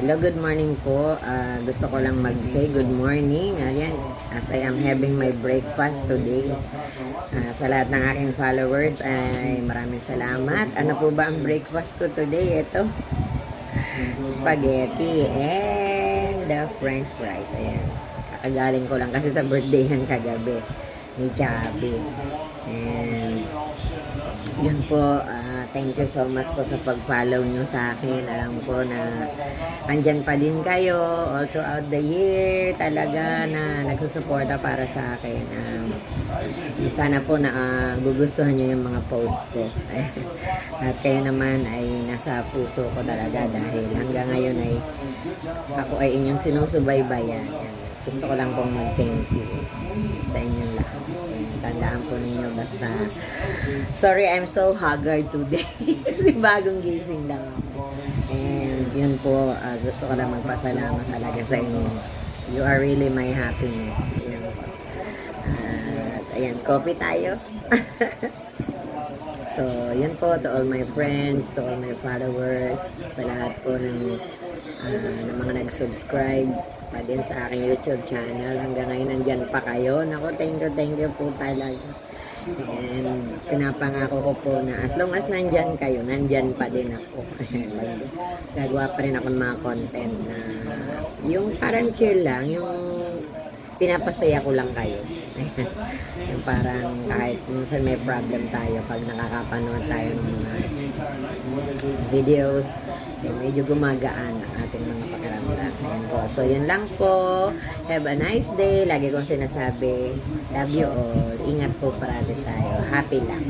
Hello, good morning po. Ah, gusto ko lang mag-say good morning. Ayan, as I am having my breakfast today. Ah, sa lahat ng aking followers ay maraming salamat. Ano po ba ang breakfast ko today? Ito, spaghetti and the french fries. Ayan. Kakagaling ko lang kasi sa birthday yan kagabi ni Chubby. And yun po, ah, thank you so much po sa pag-follow nyo sa akin. Alam ko na andyan pa din kayo all throughout the year talaga na nagsusuporta para sa akin. Um, sana po na ah, gugustuhan nyo yung mga post ko. At kayo naman ay nasa puso ko talaga dahil hanggang ngayon ay ako ay inyong sinusubaybayan. Yan. Gusto ko lang pong mag-thank you sa. Yan. Tandaan po ninyo basta Sorry, I'm so haggard today. Kasi bagong gising lang ako. And yun po, ah, gusto ko lang magpasalamat talaga sa inyo. You are really my happiness. Yun po. At ayan, coffee tayo. so, yun po to all my friends, to all my followers, sa lahat po ng, ah, ng mga nag-subscribe pa din sa aking YouTube channel. Hanggang ngayon nandyan pa kayo. Nako, thank you, thank you po talaga. And pinapangako ko po na as long as nandyan kayo, nandyan pa din ako. Gagawa pa rin ako ng mga content na yung parang chill lang, yung pinapasaya ko lang kayo. yung parang kahit minsan may problem tayo pag nakakapanood tayo ng mga videos, eh, medyo gumagaan So, yun lang po. Have a nice day. Lagi kong sinasabi, love you all. Ingat po parati tayo. Happy lang.